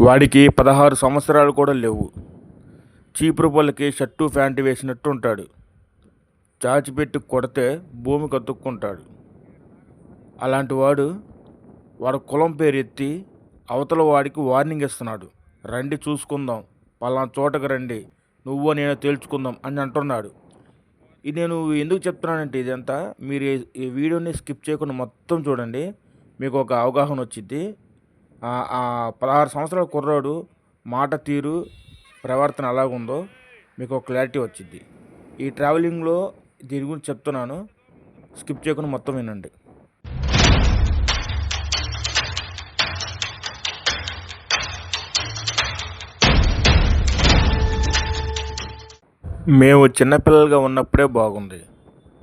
వాడికి పదహారు సంవత్సరాలు కూడా లేవు. చీపురు పళ్ళకి షర్టు ప్యాంటు వేసినట్టు ఉంటాడు. చాచిపెట్టి కొడితే భూమి కతుక్కుంటాడు అలాంటి వాడు వాడు కులం పేరు ఎత్తి అవతల వాడికి వార్నింగ్ ఇస్తున్నాడు. రండి చూసుకుందాం. పలానా చోటకు రండి. నువ్వు నేను తేల్చుకుందాం అని అంటున్నాడు. ఇది నేను ఎందుకు చెప్తున్నానంటే ఇదంతా మీరు ఈ- వీడియోని స్కిప్ చేయకుండా మొత్తం చూడండి. మీకు ఒక అవగాహన వచ్చింది పదహారు సంవత్సరాల కుర్రాడు మాట తీరు ప్రవర్తన ఎలాగుందో మీకు ఒక క్లారిటీ వచ్చింది ఈ ట్రావెలింగ్లో దీని గురించి చెప్తున్నాను. స్కిప్ చేయకుండా మొత్తం వినండి. మేము చిన్నపిల్లలుగా ఉన్నప్పుడే బాగుంది.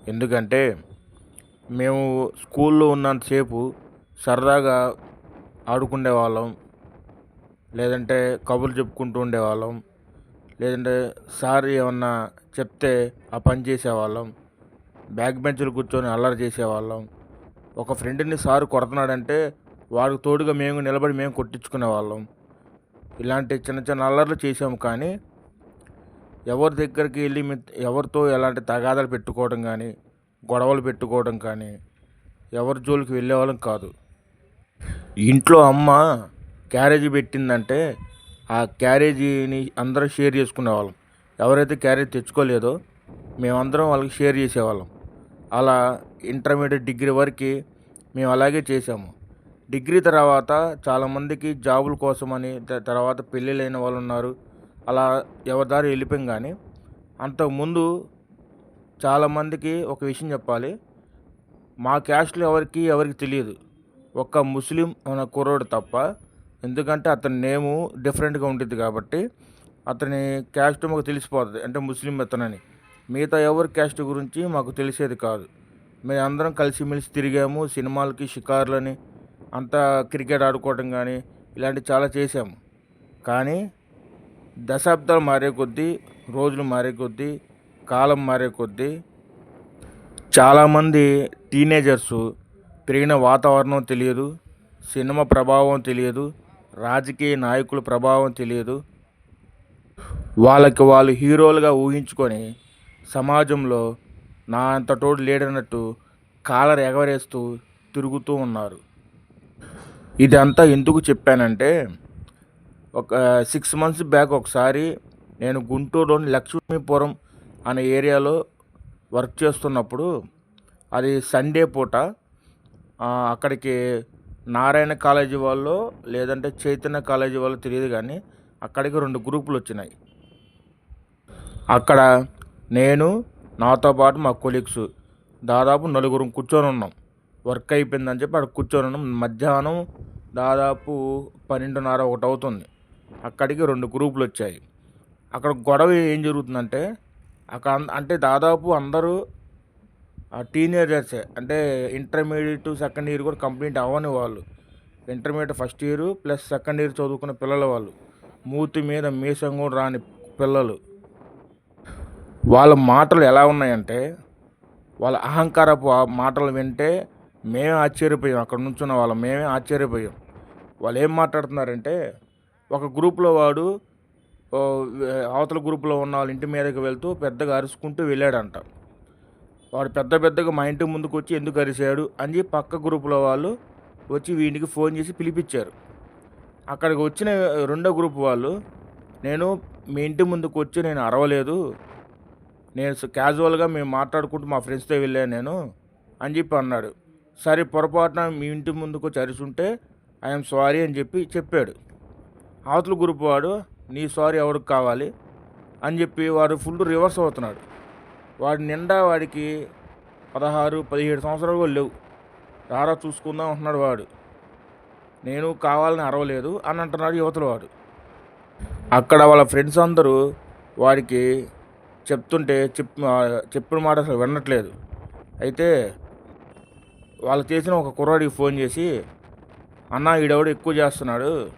ఎందుకంటే మేము స్కూల్లో ఉన్నంతసేపు సరదాగా ఆడుకునే వాళ్ళం లేదంటే కబుర్లు చెప్పుకుంటూ ఉండేవాళ్ళం. లేదంటే సార్ ఏమన్నా చెప్తే ఆ పని చేసేవాళ్ళం. బ్యాక్ బెంచ్లు కూర్చొని అల్లరి చేసేవాళ్ళం. ఒక ఫ్రెండ్ని సారు కొడుతున్నాడంటే వాడికి తోడుగా మేము నిలబడి మేము కొట్టించుకునే వాళ్ళం ఇలాంటి చిన్న చిన్న అల్లర్లు చేసాము కానీ ఎవరి దగ్గరికి వెళ్ళి మీ- ఎవరితో ఎలాంటి తగాదాలు పెట్టుకోవడం కానీ గొడవలు పెట్టుకోవడం కానీ ఎవరి జోలికి వెళ్ళేవాళ్ళం కాదు. ఇంట్లో అమ్మ క్యారేజీ పెట్టిందంటే ఆ క్యారేజీని అందరం షేర్ చేసుకునేవాళ్ళం. ఎవరైతే క్యారేజ్ తెచ్చుకోలేదో మేమందరం వాళ్ళకి షేర్ చేసేవాళ్ళం. అలా ఇంటర్మీడియట్ డిగ్రీ వరకు మేము అలాగే చేసాము డిగ్రీ తర్వాత చాలామందికి జాబుల కోసమని తర్వాత పెళ్ళిళ్ళైన వాళ్ళు ఉన్నారు. అలా ఎవరి దారి వెళ్ళిపోయాం కానీ అంతకుముందు చాలామందికి ఒక విషయం చెప్పాలి. మా క్యాస్ట్లో ఎవరికి ఎవరికి తెలియదు. ఒక్క ముస్లిం అన్న కుర్రోడు తప్ప ఎందుకంటే అతని నేము డిఫరెంట్గా ఉంటుంది కాబట్టి అతని క్యాస్ట్ మాకు తెలిసిపోతుంది. అంటే ముస్లిం అతనని. మిగతా ఎవరి క్యాస్ట్ గురించి మాకు తెలిసేది కాదు. మేము అందరం కలిసిమెలిసి తిరిగాము సినిమాలకి షికార్లని అంతా క్రికెట్ ఆడుకోవటం కానీ ఇలాంటివి చాలా చేసాము కానీ దశాబ్దాలు మారే కొద్దీ రోజులు మారే కొద్దీ కాలం మారే కొద్దీ చాలామంది టీనేజర్సు పెరిగిన వాతావరణం తెలియదు సినిమా ప్రభావం తెలియదు రాజకీయ నాయకుల ప్రభావం తెలియదు. వాళ్ళకి వాళ్ళు హీరోలుగా ఊహించుకొని సమాజంలో నా అంతటోడు లేడన్నట్టు కాలర్ ఎగవరేస్తూ తిరుగుతూ ఉన్నారు. ఇదంతా ఎందుకు చెప్పానంటే ఒక సిక్స్ మంత్స్ బ్యాక్ ఒకసారి నేను గుంటూరులోని లక్ష్మీపురం అనే ఏరియాలో వర్క్ చేస్తున్నప్పుడు అది సండే పూట అక్కడికి నారాయణ కాలేజీ వాళ్ళు లేదంటే చైతన్య కాలేజీ వాళ్ళు తెలియదు కానీ అక్కడికి రెండు గ్రూపులు వచ్చినాయి. అక్కడ నేను నాతో పాటు మా కొలీగ్స్ దాదాపు నలుగురం కూర్చొని ఉన్నాం. వర్క్ అయిపోయిందని చెప్పి అక్కడ కూర్చొని ఉన్నాం. మధ్యాహ్నం దాదాపు పన్నెండున్నర ఒకటి అవుతుంది. అక్కడికి రెండు గ్రూపులు వచ్చాయి. అక్కడ గొడవ ఏం జరుగుతుందంటే అక్కడ అంటే దాదాపు అందరూ టీనేజర్సే. అంటే ఇంటర్మీడియట్ సెకండ్ ఇయర్ కూడా కంప్లీట్ అవ్వని వాళ్ళు. Intermediate first year plus second year చదువుకున్న పిల్లల వాళ్ళు. మూతి మీద మీసం కూడా రాని పిల్లలు. వాళ్ళ మాటలు ఎలా ఉన్నాయంటే వాళ్ళ అహంకారపు ఆ మాటలు వింటే మేమే ఆశ్చర్యపోయాం. అక్కడ నుంచున్న వాళ్ళం. మేమే ఆశ్చర్యపోయాం. వాళ్ళు ఏం మాట్లాడుతున్నారంటే ఒక గ్రూప్లో వాడు అవతల గ్రూప్లో ఉన్న వాళ్ళ ఇంటి మీదకి వెళ్తూ పెద్దగా అరుచుకుంటూ వెళ్ళాడంట. వాడు పెద్ద పెద్దగా మా ఇంటి ముందుకు వచ్చి ఎందుకు అరిశాడు అని చెప్పి పక్క గ్రూపులో వాళ్ళు వచ్చి వీడికి ఫోన్ చేసి పిలిపించారు. అక్కడికి వచ్చిన రెండో గ్రూప్ వాళ్ళు నేను మీ ఇంటి ముందుకు వచ్చి నేను అరవలేదు. నేను క్యాజువల్గా మేము మాట్లాడుకుంటూ మా ఫ్రెండ్స్తో వెళ్ళాను నేను అని చెప్పి అన్నాడు. సరే పొరపాటున మీ ఇంటి ముందుకు వచ్చి అరిచుంటే ఐఎమ్ సారీ అని చెప్పి చెప్పాడు. అవతల గ్రూప్ వాడు నీ సారీ ఎవరికి కావాలి? అని చెప్పి వాడు ఫుల్ రివర్స్ అవుతున్నాడు. వాడి నిండా వాడికి పదహారు పదిహేడు సంవత్సరాలు కూడా లేవు. రారా చూసుకుందాం అంటున్నాడు వాడు. నేను కావాలని అరవలేదు అని అంటున్నాడు యువతల వాడు. అక్కడ వాళ్ళ ఫ్రెండ్స్ అందరూ వాడికి చెప్తుంటే చెప్ చెప్పిన మాట అసలు వినట్లేదు. అయితే వాళ్ళు చేసిన ఒక కుర్రాడికి ఫోన్ చేసి అన్న ఈడెవడు ఎక్కువ చేస్తున్నాడు.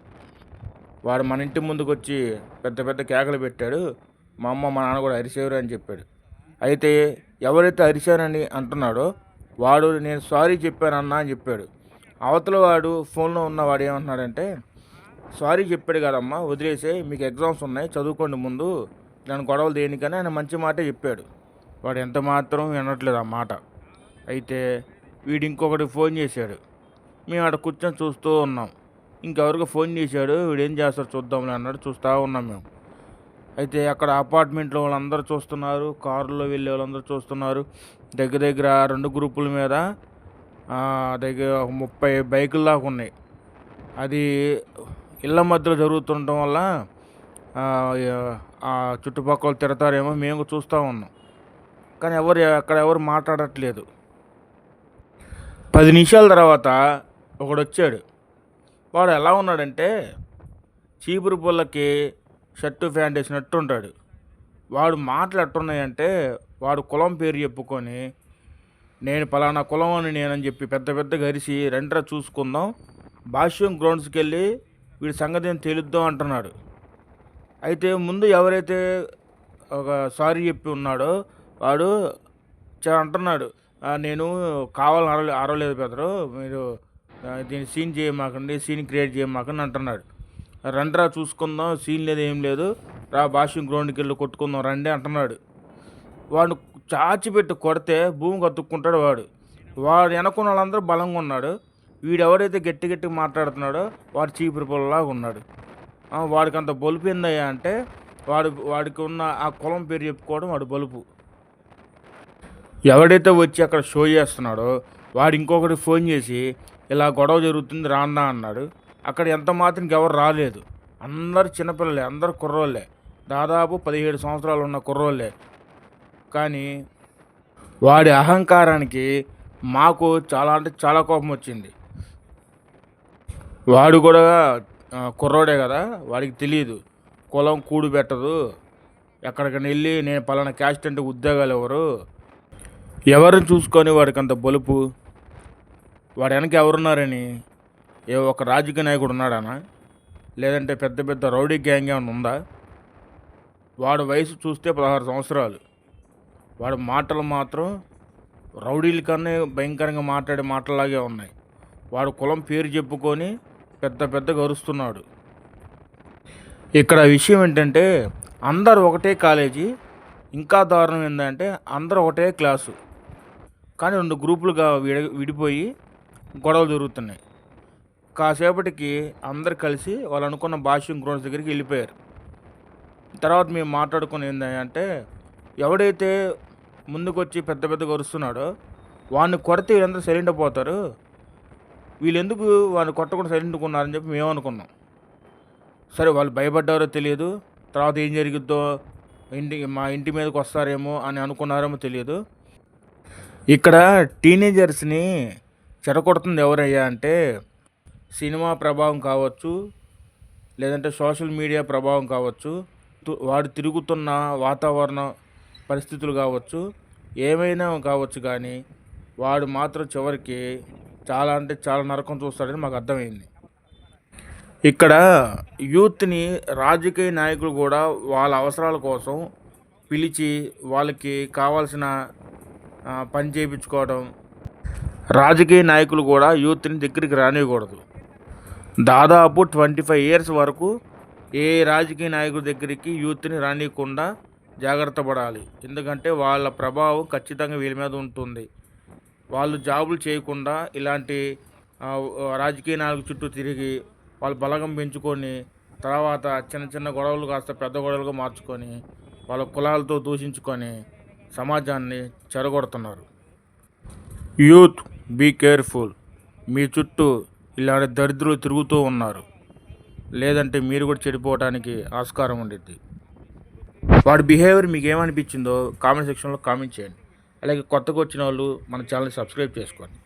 వాడు మన ఇంటి ముందుకు వచ్చి పెద్ద పెద్ద కేకలు పెట్టాడు. మా అమ్మ మా నాన్న కూడా అరిసేవరు అని చెప్పాడు. అయితే ఎవరైతే అరిశారని అంటున్నాడో వాడు నేను సారీ చెప్పానన్నా అని చెప్పాడు. అవతల వాడు ఫోన్లో ఉన్న వాడు ఏమంటున్నాడంటే సారీ చెప్పాడు కదమ్మా వదిలేసే మీకు ఎగ్జామ్స్ ఉన్నాయి చదువుకోండి ముందు నన్ను గొడవలు దేనికని ఆయన మంచి మాటే చెప్పాడు. వాడు ఎంత మాత్రం వినట్లేదు ఆ మాట. అయితే వీడు ఇంకొకటి ఫోన్ చేశాడు. మేము అక్కడ కూర్చొని చూస్తూ ఉన్నాం. ఇంకెవరికి ఫోన్ చేశాడు వీడు ఏం చేస్తాడు చూద్దాంలే అన్నాడు. చూస్తూ ఉన్నాం మేము. అయితే అక్కడ అపార్ట్మెంట్లో వాళ్ళందరూ చూస్తున్నారు కారులో వెళ్ళే వాళ్ళందరూ చూస్తున్నారు. దగ్గర దగ్గర రెండు గ్రూపుల మీద దగ్గర ఒక ముప్పై బైకుల దాకా ఉన్నాయి. అది ఇళ్ళ మధ్యలో జరుగుతుండటం వల్ల ఆ చుట్టుపక్కల తిడతారేమో మేము చూస్తూ ఉన్నాం. కానీ ఎవరు అక్కడ ఎవరు మాట్లాడట్లేదు. పది నిమిషాల తర్వాత ఒకడు వచ్చాడు. వాడు ఎలా ఉన్నాడంటే చీపురు పుల్లకి షర్టు ప్యాంట్ వేసినట్టు ఉంటాడు. వాడు మాటలు ఎట్టున్నాయంటే వాడు కులం పేరు చెప్పుకొని నేను పలానా కులం అని నేనని చెప్పి పెద్ద పెద్ద గరిసి రెండ్రా చూసుకుందాం భాష్యం గ్రౌండ్స్కి వెళ్ళి వీడి సంగతి ఏం తెలుద్దాం అంటున్నాడు. అయితే ముందు ఎవరైతే ఒక సారీ చెప్పి ఉన్నాడో వాడు అంటున్నాడు నేను కావాలని అరవలే అరవలేదు బెదరు మీరు దీన్ని సీన్ చేయమాకండి సీన్ క్రియేట్ చేయమాకండి అంటున్నాడు. రండ్రా చూసుకుందాం సీన్ లేదు ఏం లేదు. రా బాషింగ్ గ్రౌండ్కి వెళ్ళి కొట్టుకుందాం రండి అంటున్నాడు. వాడు చాచి పెట్టి కొడితే భూమి కత్తుక్కుంటాడు వాడు. వాడు వెనకున్న వాళ్ళందరూ బలంగా ఉన్నాడు. వీడు ఎవరైతే గట్టి గట్టి మాట్లాడుతున్నాడో వాడు చీపురు పొలలాగా ఉన్నాడు. వాడికి అంత బలుపు ఏందయ్యా అంటే వాడు వాడికి ఉన్న ఆ కులం పేరు చెప్పుకోవడం వాడు బలుపు. ఎవడైతే వచ్చి అక్కడ షో చేస్తున్నాడో వాడు ఇంకొకటి ఫోన్ చేసి ఇలా గొడవ జరుగుతుంది రాన్నా అన్నాడు. అక్కడ ఎంత మాత్రం ఎవరు రాలేదు. అందరు చిన్నపిల్లలే అందరు కుర్రోళ్ళే. దాదాపు పదిహేడు సంవత్సరాలు ఉన్న కుర్రోళ్ళే. కానీ వాడి అహంకారానికి మాకు చాలా అంటే చాలా కోపం వచ్చింది. వాడు కూడా కుర్రోడే కదా వాడికి తెలియదు కులం కూడు పెట్టదు. ఎక్కడికైనా వెళ్ళి నేను పలానా క్యాస్ట్ అంటే ఉద్యోగాలు ఎవరు? ఎవరిని చూసుకొని వాడికి అంత బలుపు? వాడు వెనక ఎవరున్నారని? ఏ ఒక రాజకీయ నాయకుడు ఉన్నాడానా? లేదంటే పెద్ద పెద్ద రౌడీ గ్యాంగ్ ఏమైనా ఉందా? వాడు వయసు చూస్తే పదహారు సంవత్సరాలు. వాడు మాటలు మాత్రం రౌడీల కన్నా భయంకరంగా మాట్లాడే మాటలాగే ఉన్నాయి. వాడు కులం పేరు చెప్పుకొని పెద్ద పెద్ద గరుస్తున్నాడు. ఇక్కడ విషయం ఏంటంటే అందరు ఒకటే కాలేజీ ఇంకా దారుణం ఏంటంటే అందరు ఒకటే క్లాసు. కానీ రెండు గ్రూపులుగా విడి విడిపోయి గొడవలు జరుగుతున్నాయి. కాసేపటికి అందరు కలిసి వాళ్ళు అనుకున్న భాష్యం గ్రౌండ్స్ దగ్గరికి వెళ్ళిపోయారు. తర్వాత మేము మాట్లాడుకుని ఏంటంటే ఎవడైతే ముందుకొచ్చి పెద్ద పెద్దగా వరుస్తున్నాడో వాడిని కొడితే వీళ్ళందరూ సైలెంట్ అయిపోతారు వీళ్ళెందుకు వాడిని కొట్టకుండా సైలెంట్ ఉన్నారని చెప్పి మేము అనుకున్నాం. సరే వాళ్ళు భయపడ్డారో తెలియదు. తర్వాత ఏం జరిగిద్దో ఇంటి మా ఇంటి మీదకి వస్తారేమో అని అనుకున్నారేమో తెలియదు. ఇక్కడ టీనేజర్స్ని చెడగొడుతుంది ఎవరయ్యా అంటే సినిమా ప్రభావం కావచ్చు లేదంటే సోషల్ మీడియా ప్రభావం కావచ్చు వాడు తిరుగుతున్న వాతావరణ పరిస్థితులు కావచ్చు ఏమైనా కావచ్చు కానీ వాడు మాత్రం చివరికి చాలా అంటే చాలా నరకం చూస్తాడని మాకు అర్థమైంది. ఇక్కడ యూత్ని రాజకీయ నాయకులు కూడా వాళ్ళ అవసరాల కోసం పిలిచి వాళ్ళకి కావాల్సిన పని చేయించుకోవడం రాజకీయ నాయకులు కూడా యూత్ని దగ్గరికి రానివ్వకూడదు. దాదాపు ట్వంటీ ఫైవ్ ఇయర్స్ వరకు ఏ రాజకీయ నాయకుడి దగ్గరికి యూత్ని రానియకుండా జాగ్రత్త పడాలి. ఎందుకంటే వాళ్ళ ప్రభావం ఖచ్చితంగా వీళ్ళ మీద ఉంటుంది. వాళ్ళు జాబులు చేయకుండా ఇలాంటి రాజకీయ నాయకుల చుట్టూ తిరిగి వాళ్ళు బలగం పెంచుకొని తర్వాత చిన్న చిన్న గొడవలు కాస్త పెద్ద గొడవలుగా మార్చుకొని వాళ్ళ కులాలతో దూషించుకొని సమాజాన్ని చెరగొడుతున్నారు. Youth be careful. మీ చుట్టూ ఇలాంటి దరిద్రులు తిరుగుతూ ఉన్నారు. లేదంటే మీరు కూడా చెడిపోవడానికి ఆస్కారం ఉండేది వాడి బిహేవియర్ మీకు ఏమనిపించిందో కామెంట్ సెక్షన్లో కామెంట్ చేయండి. అలాగే కొత్తగా వచ్చిన వాళ్ళు మన ఛానల్ సబ్స్క్రైబ్ చేసుకోండి.